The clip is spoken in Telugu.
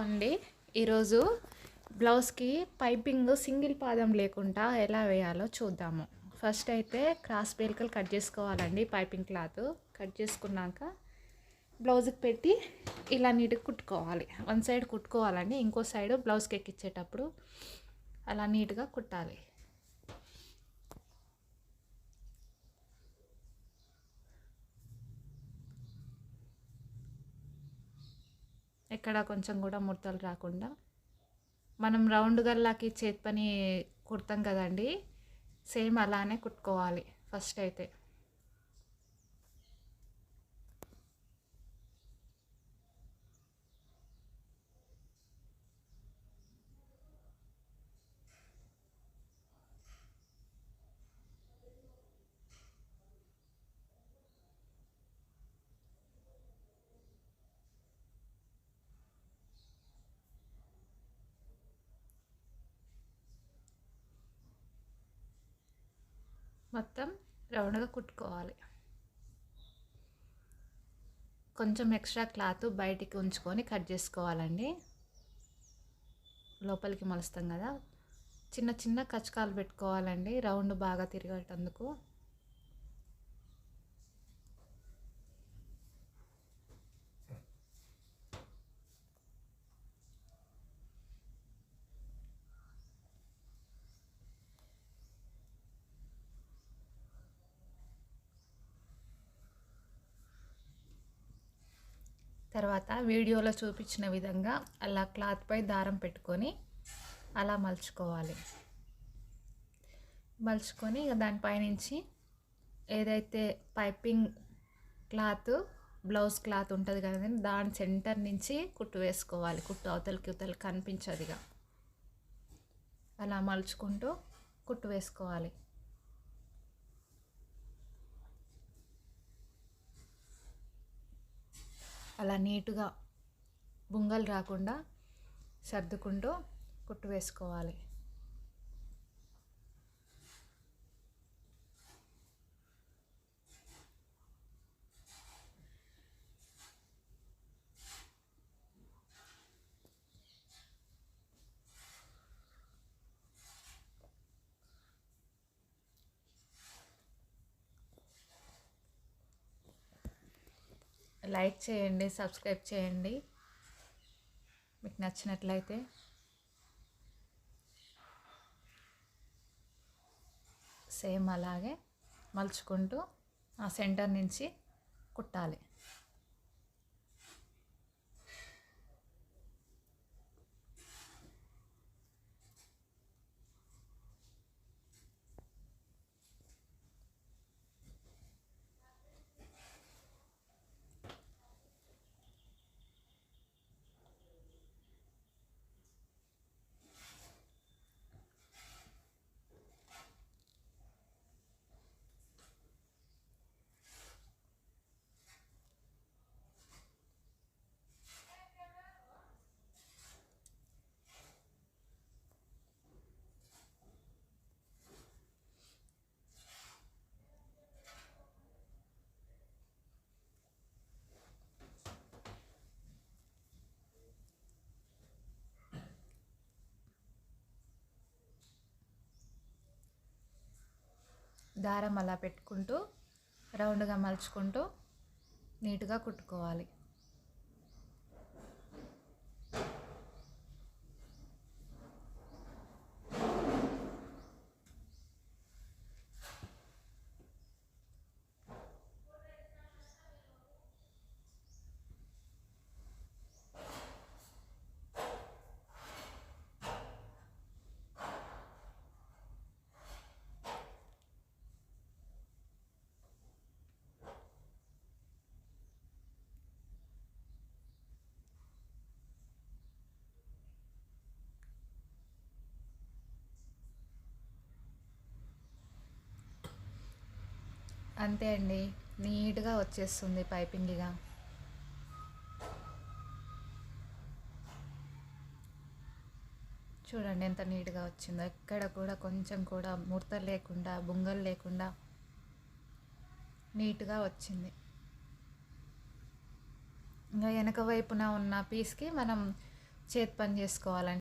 అండి. ఈరోజు బ్లౌజ్కి పైపింగ్ సింగిల్ పాదం లేకుండా ఎలా వేయాలో చూద్దాము. ఫస్ట్ అయితే క్రాస్ పేలికలు కట్ చేసుకోవాలండి పైపింగ్ క్లాత్. కట్ చేసుకున్నాక బ్లౌజ్కి పెట్టి ఇలా నీట్గా కుట్టుకోవాలి. వన్ సైడ్ కుట్టుకోవాలండి ఇంకో సైడ్ బ్లౌజ్కి ఎక్కిచ్చేటప్పుడు అలా నీట్గా కుట్టాలి. ఎక్కడ కొంచెం కూడా ముడతలు రాకుండా. మనం రౌండ్ గల్లాకి చేతి పని కుడతాం కదండి సేమ్ అలానే కుట్టుకోవాలి ఫస్ట్ అయితే. మొత్తం రౌండ్గా కుట్టుకోవాలి. కొంచెం ఎక్స్ట్రా క్లాత్ బయటికి ఉంచుకొని కట్ చేసుకోవాలండి. లోపలికి మలుస్తాం కదా. చిన్న చిన్న కచకాలు పెట్టుకోవాలండి. రౌండ్ బాగా తిరిగేటందుకు. తర్వాత వీడియోలో చూపించిన విధంగా అలా క్లాత్పై దారం పెట్టుకొని అలా మలుచుకోవాలి. మలుచుకొని ఇక దానిపైనుంచి ఏదైతే పైపింగ్ క్లాత్ బ్లౌజ్ క్లాత్ ఉంటుంది కదా దాని సెంటర్ నుంచి కుట్టు వేసుకోవాలి. కుట్టు అవతలకి అవతలకి కనిపించదుగా అలా మలుచుకుంటూ కుట్టు వేసుకోవాలి. అలా నీటుగా బుంగలు రాకుండా సర్దుకుంటూ కుట్టు వేసుకోవాలి. లైక్ చేయండి సబ్స్క్రైబ్ చేయండి. మీకు నచ్చినట్లయితే. సేమ్ అలాగే మలుచుకుంటూ ఆ సెంటర్ నుంచి కుట్టాలి. దారం అలా పెట్టుకుంటూ రౌండ్గా మలుచుకుంటూ నీట్గా కుట్టుకోవాలి. అంతే అండి. నీట్గా వచ్చేస్తుంది పైపింగ్గా. చూడండి ఎంత నీట్గా వచ్చిందో. ఎక్కడ కూడా కొంచెం కూడా ముడతలు లేకుండా బుంగలు లేకుండా నీట్గా వచ్చింది. ఇంకా వెనక వైపున ఉన్న పీస్కి మనం చేతి పని చేసుకోవాలండి